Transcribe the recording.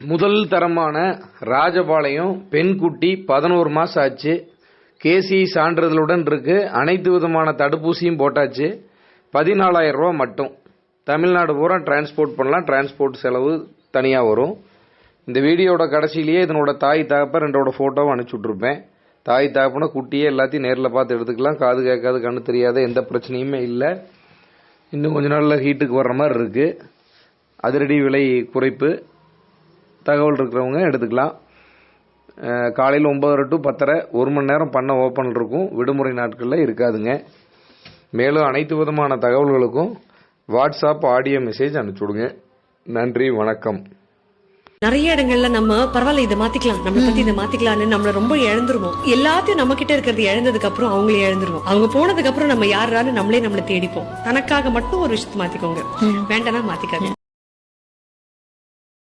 முதல் தரமான ராஜபாளையம் பெண் குட்டி பதினோரு மாதம் ஆச்சு. கேசி சான்றிதழுடன் இருக்கு. அனைத்து விதமான தடுப்பூசியும் போட்டாச்சு. பதினாலாயிரம் ரூபா மட்டும். தமிழ்நாடு பூரா டிரான்ஸ்போர்ட் பண்ணலாம். டிரான்ஸ்போர்ட் செலவு தனியாக வரும். இந்த வீடியோட கடைசியிலேயே இதனோட தாய் தகப்பன் ரெண்டோட ஃபோட்டோவும் அனுப்பிச்சி விட்ருப்பேன் தாய் தகப்பனை குட்டியே எல்லாத்தையும் நேரில் பார்த்து எடுத்துக்கலாம். காது கேட்காது கண்ணு தெரியாத எந்த பிரச்சனையுமே இல்லை. இன்னும் கொஞ்ச நாளில் ஹீட்டுக்கு வர்ற மாதிரி இருக்குது அதிரடி விலை குறைப்பு. தகவல் இருக்கிறவங்க எடுத்துக்கலாம் காலையில் ஒம்பதரை டு பத்தரை ஒரு மணி நேரம் பண்ண ஓப்பன் இருக்கும். விடுமுறை நாட்களில் இருக்காதுங்க. மேலும் அனைத்து விதமான தகவல்களுக்கும் வாட்ஸ்அப் ஆடியோ மெசேஜ் அனுப்பிச்சி விடுங்க நன்றி வணக்கம். நிறைய இடங்கள்ல நம்ம பரவாயில்ல இதை மாத்திக்கலாம். நம்மள பத்தி இதை மாத்திக்கலாம்னு நம்மள ரொம்ப இழந்துருவோம் எல்லாத்தையும் நம்ம கிட்ட இருக்கிறது இழந்ததுக்கு அப்புறம் அவங்களே இழந்துருவோம் அவங்க போனதுக்கு அப்புறம் நம்ம யாராலும் நம்மளே நம்மள தேடிப்போம். தனக்காக மட்டும் ஒரு விஷயத்தை மாத்திக்கோங்க. வேண்டாம்னா மாத்திக்காதீங்க.